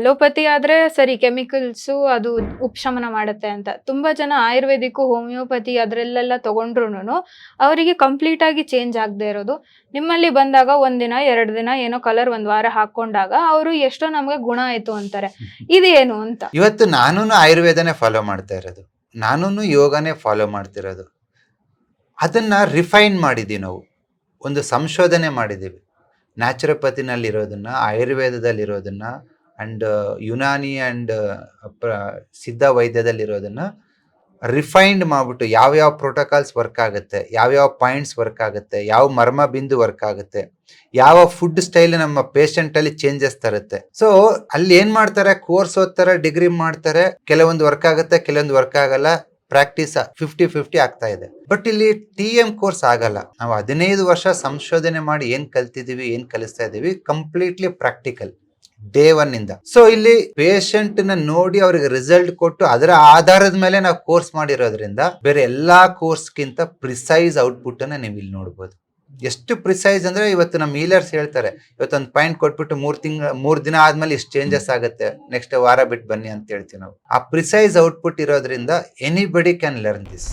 Allopathy ಆದ್ರೆ ಸರಿ chemicals ಅದು ಉಪಶಮನ ಮಾಡುತ್ತೆ ಅಂತ. ತುಂಬಾ ಜನ ಆಯುರ್ವೇದಿಕ್ಕು ಹೋಮಿಯೋಪತಿ ಅದರಲ್ಲೆಲ್ಲ ತಗೊಂಡ್ರು ಅವರಿಗೆ ಕಂಪ್ಲೀಟ್ ಆಗಿ ಚೇಂಜ್ ಆಗದೆ ಇರೋದು. ನಿಮ್ಮಲ್ಲಿ ಬಂದಾಗ ಒಂದಿನ ಎರಡು ದಿನ ಏನೋ ಕಲರ್ ಒಂದ್ ವಾರ ಹಾಕೊಂಡಾಗ ಅವರು ಎಷ್ಟೋ ನಮ್ಗೆ ಗುಣ ಆಯ್ತು ಅಂತಾರೆ. ಇದೇನು ಅಂತ? ಇವತ್ತು ನಾನು ಆಯುರ್ವೇದನೇ ಫಾಲೋ ಮಾಡ್ತಾ ಇರೋದು. ನಾನು ಯೋಗನೇ ಫಾಲೋ ಮಾಡ್ತಿರೋದು. ಅದನ್ನ ರಿಫೈನ್ ಮಾಡಿದೀವಿ ನಾವು. ಒಂದು ಸಂಶೋಧನೆ ಮಾಡಿದ್ದೀವಿ ನ್ಯಾಚುರೋಪತಿನಲ್ಲಿರೋದನ್ನ ಆಯುರ್ವೇದದಲ್ಲಿರೋದನ್ನ ಅಂಡ್ ಯುನಾನಿ ಅಂಡ್ ಸಿದ್ಧ ವೈದ್ಯದಲ್ಲಿರೋದನ್ನ ರಿಫೈನ್ಡ್ ಮಾಡ್ಬಿಟ್ಟು ಯಾವ್ಯಾವ ಪ್ರೋಟೋಕಾಲ್ಸ್ ವರ್ಕ್ ಆಗುತ್ತೆ ಯಾವ್ಯಾವ ಪಾಯಿಂಟ್ಸ್ ವರ್ಕ್ ಆಗುತ್ತೆ, ಯಾವ ಮರ್ಮ ಬಿಂದು ವರ್ಕ್ ಆಗುತ್ತೆ, ಯಾವ ಫುಡ್ ಸ್ಟೈಲ್ ನಮ್ಮ ಪೇಷಂಟ್ ಅಲ್ಲಿ ಚೇಂಜಸ್ ತರುತ್ತೆ. ಸೊ ಅಲ್ಲಿ ಏನ್ ಮಾಡ್ತಾರೆ ಕೋರ್ಸ್ ಓದ್ತಾರೆ ಡಿಗ್ರಿ ಮಾಡ್ತಾರೆ, ಕೆಲವೊಂದು ವರ್ಕ್ ಆಗುತ್ತೆ, ಕೆಲವೊಂದು ವರ್ಕ್ ಆಗಲ್ಲ ಪ್ರಾಕ್ಟೀಸ್ ಫಿಫ್ಟಿ ಫಿಫ್ಟಿ ಆಗ್ತಾ ಇದೆ. ಬಟ್ ಇಲ್ಲಿ ಟಿ ಎಂ ಕೋರ್ಸ್ ಆಗಲ್ಲ. ನಾವು ಹದಿನೈದು ವರ್ಷ ಸಂಶೋಧನೆ ಮಾಡಿ ಏನ್ ಕಲ್ತಿದೀವಿ, ಏನ್ ಕಲಿಸ್ತಾ ಇದೀವಿ ಕಂಪ್ಲೀಟ್ಲಿ ಪ್ರಾಕ್ಟಿಕಲ್ ಡೇ ಒನ್ ಇಂದ. ಸೊ ಇಲ್ಲಿ ಪೇಷಂಟ್ನ ನೋಡಿ ಅವ್ರಿಗೆ ರಿಸಲ್ಟ್ ಕೊಟ್ಟು ಅದರ ಆಧಾರದ ಮೇಲೆ ನಾವು ಕೋರ್ಸ್ ಮಾಡಿರೋದ್ರಿಂದ ಬೇರೆ ಎಲ್ಲಾ ಕೋರ್ಸ್ಗಿಂತ ಪ್ರಿಸೈಸ್ ಔಟ್ಪುಟ್ ಅನ್ನ ನೀವು ಇಲ್ಲಿ ನೋಡ್ಬೋದು. ಎಷ್ಟು ಪ್ರಿಸೈಸ್ ಅಂದ್ರೆ ಇವತ್ತು ನಮ್ಮ ಮೀಲರ್ಸ್ ಹೇಳ್ತಾರೆ, ಇವತ್ತೊಂದು ಪಾಯಿಂಟ್ ಕೊಟ್ಬಿಟ್ಟು ಮೂರ್ ತಿಂಗಳ ಮೂರ್ ದಿನ ಆದ್ಮೇಲೆ ಇಷ್ಟು ಚೇಂಜಸ್ ಆಗುತ್ತೆ ನೆಕ್ಸ್ಟ್ ವಾರ ಬಿಟ್ಟು ಬನ್ನಿ ಅಂತ ಹೇಳ್ತೀವಿ ನಾವು. ಆ ಪ್ರಿಸೈಸ್ ಔಟ್ಪುಟ್ ಇರೋದ್ರಿಂದ ಎನಿಬಡಿ ಕ್ಯಾನ್ ಲರ್ನ್ ದಿಸ್